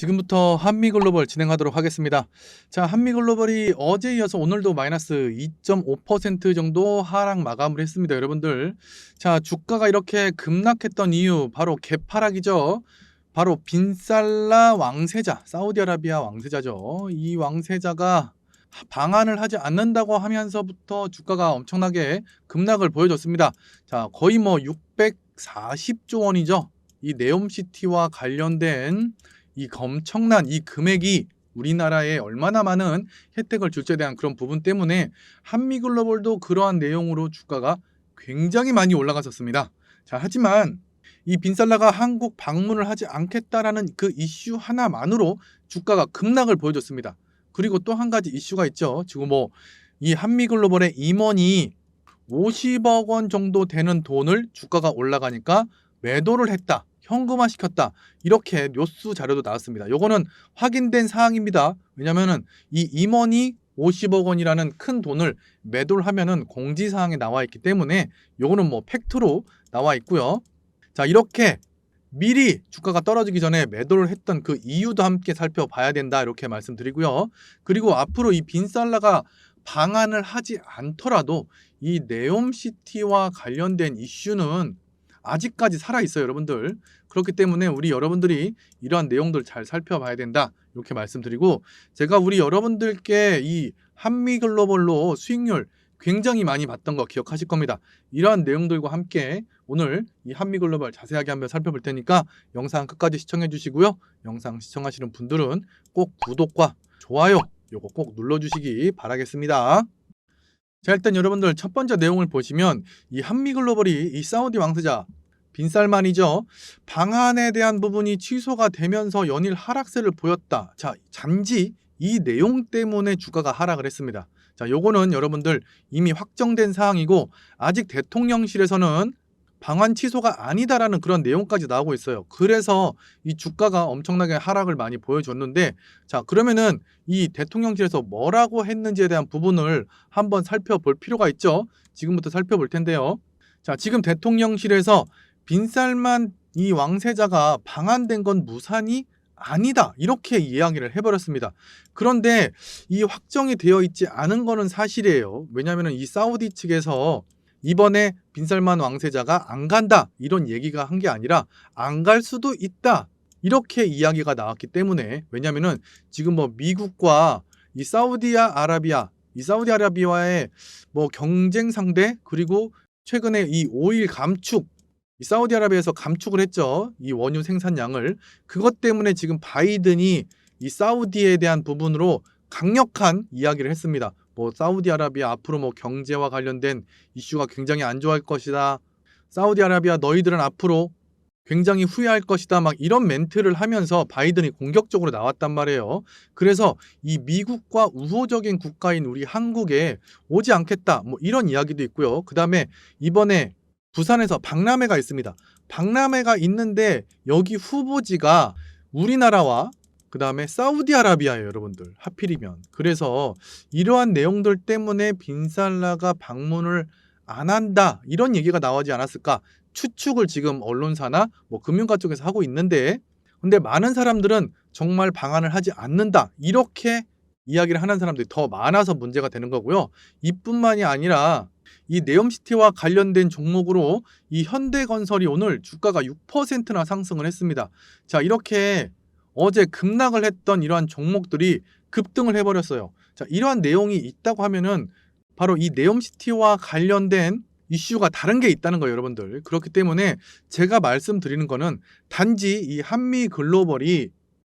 지금부터 한미글로벌 진행하도록 하겠습니다. 자, 한미글로벌이 어제 이어서 오늘도 마이너스 2.5% 정도 하락 마감을 했습니다, 여러분들. 자, 주가가 이렇게 급락했던 이유 바로 개파락이죠. 바로 빈살라 왕세자, 사우디아라비아 왕세자죠. 이 왕세자가 방한을 하지 않는다고 하면서부터 주가가 엄청나게 급락을 보여줬습니다. 자, 거의 뭐 640조 원이죠. 이 네옴시티와 관련된 이 엄청난 이 금액이 우리나라에 얼마나 많은 혜택을 줄지에 대한 그런 부분 때문에 한미글로벌도 그러한 내용으로 주가가 굉장히 많이 올라갔었습니다. 자, 하지만 이 빈살라가 한국 방문을 하지 않겠다라는 그 이슈 하나만으로 주가가 급락을 보여줬습니다. 그리고 또 한 가지 이슈가 있죠. 지금 뭐 이 한미글로벌의 임원이 50억 원 정도 되는 돈을 주가가 올라가니까 매도를 했다. 현금화 시켰다. 이렇게 뉴스 자료도 나왔습니다. 요거는 확인된 사항입니다. 왜냐면은 이 임원이 50억 원이라는 큰 돈을 매도를 하면은 공지 사항에 나와 있기 때문에 요거는 뭐 팩트로 나와 있고요. 자, 이렇게 미리 주가가 떨어지기 전에 매도를 했던 그 이유도 함께 살펴봐야 된다. 이렇게 말씀드리고요. 그리고 앞으로 이 빈살라가 방한을 하지 않더라도 이 네옴시티와 관련된 이슈는 아직까지 살아 있어요, 여러분들. 그렇기 때문에 우리 여러분들이 이러한 내용들 잘 살펴봐야 된다. 이렇게 말씀드리고 제가 우리 여러분들께 이 한미 글로벌로 수익률 굉장히 많이 봤던 거 기억하실 겁니다. 이러한 내용들과 함께 오늘 이 한미 글로벌 자세하게 한번 살펴볼 테니까 영상 끝까지 시청해 주시고요. 영상 시청하시는 분들은 꼭 구독과 좋아요 요거 꼭 눌러 주시기 바라겠습니다. 자, 일단 여러분들 첫 번째 내용을 보시면 이 한미 글로벌이 이 사우디 왕세자 빈살만이죠. 방한에 대한 부분이 취소가 되면서 연일 하락세를 보였다. 자, 잠지 이 내용 때문에 주가가 하락을 했습니다. 자, 요거는 여러분들 이미 확정된 사항이고 아직 대통령실에서는 방한 취소가 아니다라는 그런 내용까지 나오고 있어요. 그래서 이 주가가 엄청나게 하락을 많이 보여줬는데 자, 그러면은 이 대통령실에서 뭐라고 했는지에 대한 부분을 한번 살펴볼 필요가 있죠. 지금부터 살펴볼 텐데요. 자, 지금 대통령실에서 빈살만 이 왕세자가 방한된 건 무산이 아니다. 이렇게 이야기를 해버렸습니다. 그런데 이 확정이 되어 있지 않은 거는 사실이에요. 왜냐하면 이 사우디 측에서 이번에 빈살만 왕세자가 안 간다. 이런 얘기가 한 게 아니라 안 갈 수도 있다. 이렇게 이야기가 나왔기 때문에 왜냐면은 지금 뭐 미국과 이 사우디아 아라비아 이 사우디아라비아의 뭐 경쟁 상대 그리고 최근에 이 오일 감축 이 사우디아라비아에서 감축을 했죠. 이 원유 생산량을 그것 때문에 지금 바이든이 이 사우디에 대한 부분으로 강력한 이야기를 했습니다. 뭐 사우디아라비아 앞으로 뭐 경제와 관련된 이슈가 굉장히 안 좋아할 것이다. 사우디아라비아 너희들은 앞으로 굉장히 후회할 것이다. 막 이런 멘트를 하면서 바이든이 공격적으로 나왔단 말이에요. 그래서 이 미국과 우호적인 국가인 우리 한국에 오지 않겠다. 뭐 이런 이야기도 있고요. 그 다음에 이번에 부산에서 박람회가 있습니다. 박람회가 있는데 여기 후보지가 우리나라와 그 다음에 사우디아라비아예요, 여러분들. 하필이면. 그래서 이러한 내용들 때문에 빈살라가 방문을 안 한다. 이런 얘기가 나오지 않았을까? 추측을 지금 언론사나 뭐 금융가 쪽에서 하고 있는데 근데 많은 사람들은 정말 방한을 하지 않는다. 이렇게 이야기를 하는 사람들이 더 많아서 문제가 되는 거고요. 이뿐만이 아니라 이 네옴시티와 관련된 종목으로 이 현대건설이 오늘 주가가 6%나 상승을 했습니다. 자, 이렇게 어제 급락을 했던 이러한 종목들이 급등을 해버렸어요. 자, 이러한 내용이 있다고 하면은 바로 이 네옴시티와 관련된 이슈가 다른 게 있다는 거예요, 여러분들. 그렇기 때문에 제가 말씀드리는 거는 단지 이 한미 글로벌이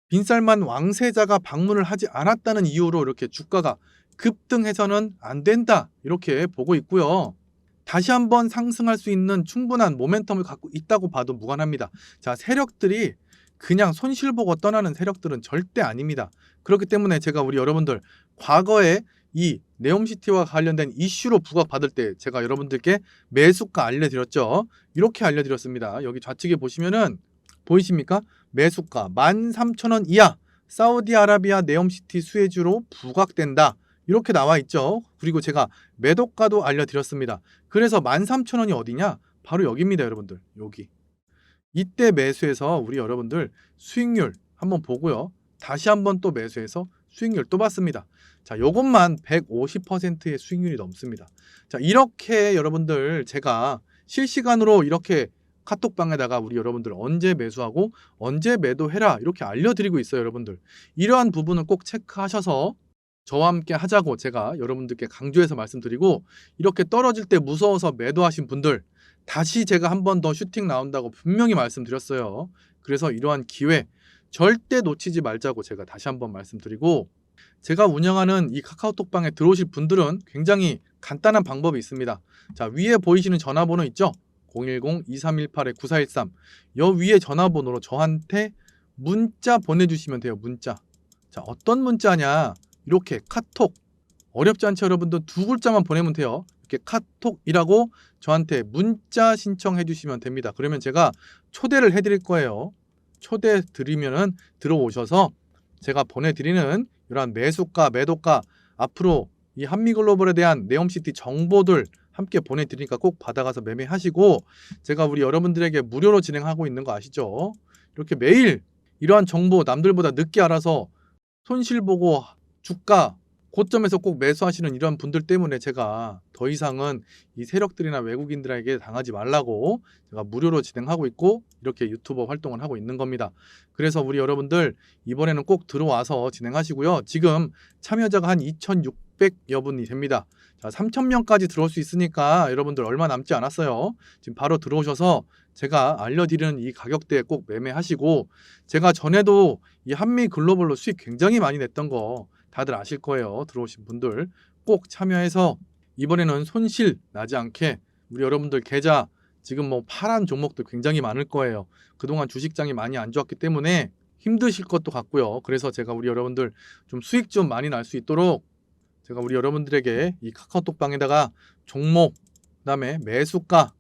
빈살만 왕세자가 방문을 하지 않았다는 이유로 이렇게 주가가 급등해서는 안 된다. 이렇게 보고 있고요. 다시 한번 상승할 수 있는 충분한 모멘텀을 갖고 있다고 봐도 무관합니다. 자, 세력들이 그냥 손실 보고 떠나는 세력들은 절대 아닙니다. 그렇기 때문에 제가 우리 여러분들 과거에 이 네옴시티와 관련된 이슈로 부각받을 때 제가 여러분들께 매수가 알려드렸죠. 이렇게 알려드렸습니다. 여기 좌측에 보시면은 보이십니까? 매수가 13,000원 이하 사우디아라비아 네옴시티 수혜주로 부각된다. 이렇게 나와 있죠. 그리고 제가 매도가도 알려드렸습니다. 그래서 13,000원이 어디냐? 바로 여기입니다, 여러분들. 여기. 이때 매수해서 우리 여러분들 수익률 한번 보고요. 다시 한번 또 매수해서 수익률 또 봤습니다. 자, 요것만 150%의 수익률이 넘습니다. 자, 이렇게 여러분들 제가 실시간으로 이렇게 카톡방에다가 우리 여러분들 언제 매수하고 언제 매도해라 이렇게 알려드리고 있어요, 여러분들. 이러한 부분은 꼭 체크하셔서 저와 함께 하자고 제가 여러분들께 강조해서 말씀드리고 이렇게 떨어질 때 무서워서 매도하신 분들 다시 제가 한 번 더 슈팅 나온다고 분명히 말씀드렸어요. 그래서 이러한 기회 절대 놓치지 말자고 제가 다시 한번 말씀드리고 제가 운영하는 이 카카오톡방에 들어오실 분들은 굉장히 간단한 방법이 있습니다. 자, 위에 보이시는 전화번호 있죠? 010-2318-9413. 여 위에 전화번호로 저한테 문자 보내주시면 돼요. 문자. 자, 어떤 문자냐? 이렇게 카톡. 어렵지 않죠, 여러분들? 두 글자만 보내면 돼요. 이렇게 카톡이라고 저한테 문자 신청해 주시면 됩니다. 그러면 제가 초대를 해드릴 거예요. 초대 드리면은 들어오셔서 제가 보내드리는 이러한 매수가, 매도가 앞으로 이 한미글로벌에 대한 네옴시티 정보들 함께 보내드리니까 꼭 받아가서 매매하시고 제가 우리 여러분들에게 무료로 진행하고 있는 거 아시죠? 이렇게 매일 이러한 정보 남들보다 늦게 알아서 손실 보고 주가 고점에서 꼭 매수하시는 이런 분들 때문에 제가 더 이상은 이 세력들이나 외국인들에게 당하지 말라고 제가 무료로 진행하고 있고 이렇게 유튜버 활동을 하고 있는 겁니다. 그래서 우리 여러분들 이번에는 꼭 들어와서 진행하시고요. 지금 참여자가 한 2,600여 분이 됩니다. 자, 3,000명까지 들어올 수 있으니까 여러분들 얼마 남지 않았어요. 지금 바로 들어오셔서 제가 알려드리는 이 가격대에 꼭 매매하시고 제가 전에도 이 한미 글로벌로 수익 굉장히 많이 냈던 거 다들 아실 거예요. 들어오신 분들 꼭 참여해서 이번에는 손실 나지 않게 우리 여러분들 계좌 지금 뭐 파란 종목들 굉장히 많을 거예요. 그동안 주식장이 많이 안 좋았기 때문에 힘드실 것도 같고요. 그래서 제가 우리 여러분들 좀 수익 좀 많이 날 수 있도록 제가 우리 여러분들에게 이 카카오톡방에다가 종목, 그다음에 매수가,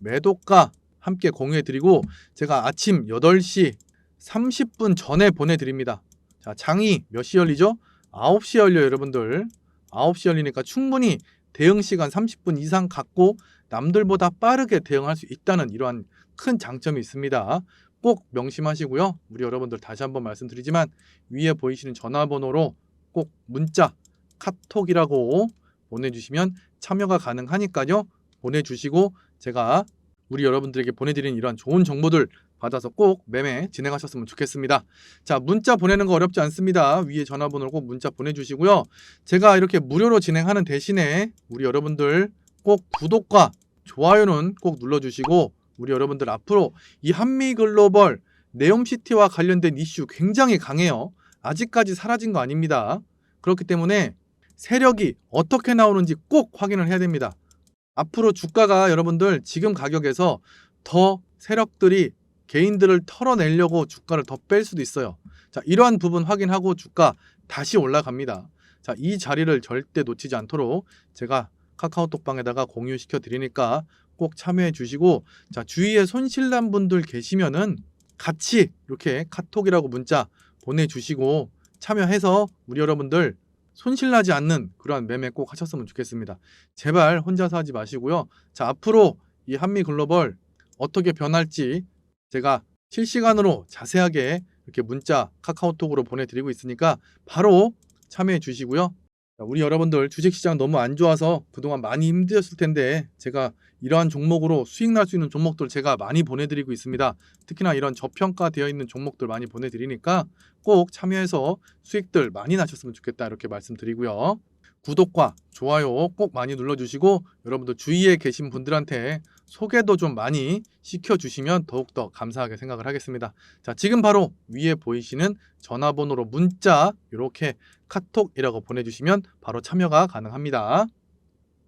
매도가 함께 공유해 드리고 제가 아침 8시 30분 전에 보내 드립니다. 자, 장이 몇 시 열리죠? 9시 열려요, 여러분들. 9시 열리니까 충분히 대응 시간 30분 이상 갖고 남들보다 빠르게 대응할 수 있다는 이러한 큰 장점이 있습니다. 꼭 명심하시고요. 우리 여러분들 다시 한번 말씀드리지만 위에 보이시는 전화번호로 꼭 문자, 카톡이라고 보내주시면 참여가 가능하니까요. 보내주시고 제가 우리 여러분들에게 보내드리는 이러한 좋은 정보들 받아서 꼭 매매 진행하셨으면 좋겠습니다. 자, 문자 보내는 거 어렵지 않습니다. 위에 전화번호로 꼭 문자 보내주시고요. 제가 이렇게 무료로 진행하는 대신에 우리 여러분들 꼭 구독과 좋아요는 꼭 눌러주시고 우리 여러분들 앞으로 이 한미 글로벌 네옴시티와 관련된 이슈 굉장히 강해요. 아직까지 사라진 거 아닙니다. 그렇기 때문에 세력이 어떻게 나오는지 꼭 확인을 해야 됩니다. 앞으로 주가가 여러분들 지금 가격에서 더 세력들이 개인들을 털어내려고 주가를 더 뺄 수도 있어요. 자, 이러한 부분 확인하고 주가 다시 올라갑니다. 자, 이 자리를 절대 놓치지 않도록 제가 카카오톡방에다가 공유시켜 드리니까 꼭 참여해 주시고 자, 주위에 손실난 분들 계시면은 같이 이렇게 카톡이라고 문자 보내 주시고 참여해서 우리 여러분들 손실나지 않는 그러한 매매 꼭 하셨으면 좋겠습니다. 제발 혼자서 하지 마시고요. 자, 앞으로 이 한미 글로벌 어떻게 변할지 제가 실시간으로 자세하게 이렇게 문자 카카오톡으로 보내드리고 있으니까 바로 참여해 주시고요. 자, 우리 여러분들 주식시장 너무 안 좋아서 그동안 많이 힘드셨을 텐데 제가 이러한 종목으로 수익 날 수 있는 종목들 제가 많이 보내드리고 있습니다. 특히나 이런 저평가되어 있는 종목들 많이 보내드리니까 꼭 참여해서 수익들 많이 나셨으면 좋겠다 이렇게 말씀드리고요. 구독과 좋아요 꼭 많이 눌러주시고 여러분들 주위에 계신 분들한테 소개도 좀 많이 시켜주시면 더욱더 감사하게 생각을 하겠습니다. 자, 지금 바로 위에 보이시는 전화번호로 문자 이렇게 카톡이라고 보내주시면 바로 참여가 가능합니다.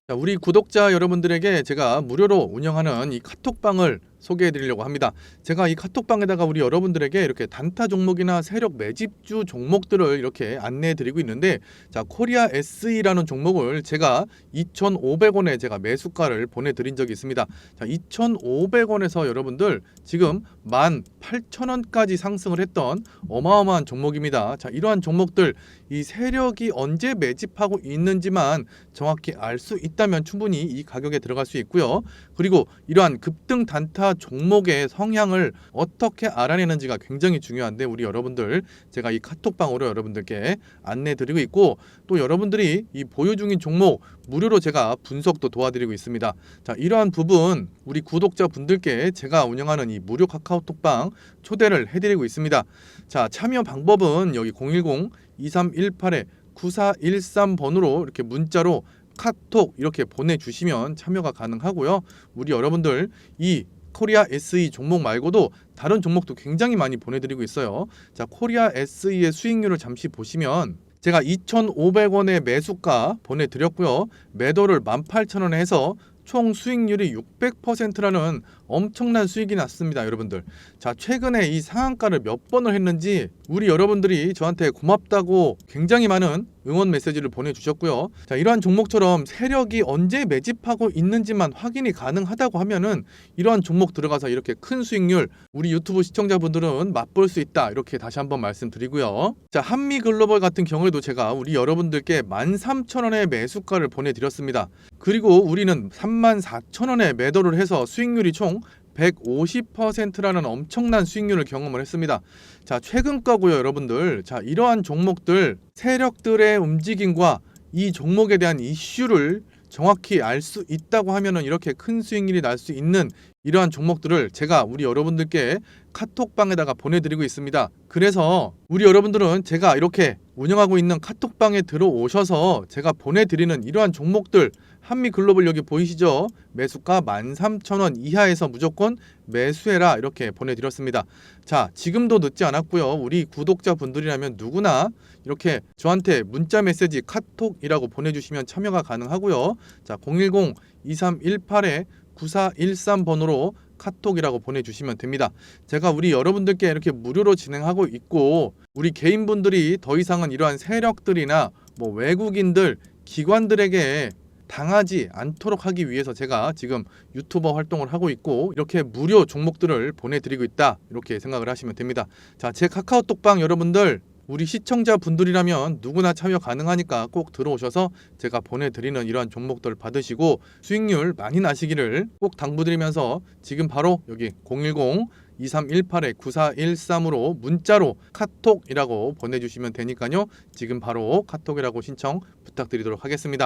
자, 우리 구독자 여러분들에게 제가 무료로 운영하는 이 카톡방을 소개해 드리려고 합니다. 제가 이 카톡방에다가 우리 여러분들에게 이렇게 단타 종목이나 세력 매집주 종목들을 이렇게 안내해 드리고 있는데 자, 코리아 SE라는 종목을 제가 2,500원에 제가 매수가를 보내 드린 적이 있습니다. 자, 2,500원에서 여러분들 지금 18,000원까지 상승을 했던 어마어마한 종목입니다. 자, 이러한 종목들 이 세력이 언제 매집하고 있는지만 정확히 알 수 있다면 충분히 이 가격에 들어갈 수 있고요. 그리고 이러한 급등 단타 종목의 성향을 어떻게 알아내는지가 굉장히 중요한데 우리 여러분들 제가 이 카톡방으로 여러분들께 안내 드리고 있고 또 여러분들이 이 보유 중인 종목 무료로 제가 분석도 도와드리고 있습니다. 자, 이러한 부분 우리 구독자 분들께 제가 운영하는 이 무료 카카오톡방 초대를 해드리고 있습니다. 자, 참여 방법은 여기 010-2318-9413번으로 이렇게 문자로 카톡 이렇게 보내주시면 참여가 가능하고요. 우리 여러분들 이 코리아 SE 종목 말고도 다른 종목도 굉장히 많이 보내드리고 있어요. 자, 코리아 SE의 수익률을 잠시 보시면 제가 2,500원의 매수가 보내드렸고요. 매도를 18,000원에 해서 총 수익률이 600%라는 엄청난 수익이 났습니다, 여러분들. 자, 최근에 이 상한가를 몇 번을 했는지 우리 여러분들이 저한테 고맙다고 굉장히 많은 응원 메시지를 보내주셨고요. 자, 이러한 종목처럼 세력이 언제 매집하고 있는지만 확인이 가능하다고 하면은 이러한 종목 들어가서 이렇게 큰 수익률 우리 유튜브 시청자분들은 맛볼 수 있다. 이렇게 다시 한번 말씀드리고요. 자, 한미 글로벌 같은 경우에도 제가 우리 여러분들께 13,000원의 매수가를 보내드렸습니다. 그리고 우리는 34,000원에 매도를 해서 수익률이 총 150%라는 엄청난 수익률을 경험을 했습니다. 자, 최근 거고요, 여러분들. 자, 이러한 종목들 세력들의 움직임과 이 종목에 대한 이슈를 정확히 알 수 있다고 하면은 이렇게 큰 수익률이 날 수 있는 이러한 종목들을 제가 우리 여러분들께 카톡방에다가 보내드리고 있습니다. 그래서 우리 여러분들은 제가 이렇게 운영하고 있는 카톡방에 들어오셔서 제가 보내드리는 이러한 종목들 한미 글로벌 여기 보이시죠? 매수가 13,000원 이하에서 무조건 매수해라 이렇게 보내드렸습니다. 자, 지금도 늦지 않았고요. 우리 구독자분들이라면 누구나 이렇게 저한테 문자 메시지 카톡이라고 보내주시면 참여가 가능하고요. 자, 010-2318에 9413번으로 카톡이라고 보내주시면 됩니다. 제가 우리 여러분들께 이렇게 무료로 진행하고 있고 우리 개인분들이 더 이상은 이러한 세력들이나 뭐 외국인들 기관들에게 당하지 않도록 하기 위해서 제가 지금 유튜버 활동을 하고 있고 이렇게 무료 종목들을 보내드리고 있다 이렇게 생각을 하시면 됩니다. 자, 제 카카오톡방 여러분들 우리 시청자 분들이라면 누구나 참여 가능하니까 꼭 들어오셔서 제가 보내드리는 이러한 종목들 받으시고 수익률 많이 나시기를 꼭 당부드리면서 지금 바로 여기 010 2318-9413으로 문자로 카톡이라고 보내주시면 되니까요. 지금 바로 카톡이라고 신청 부탁드리도록 하겠습니다.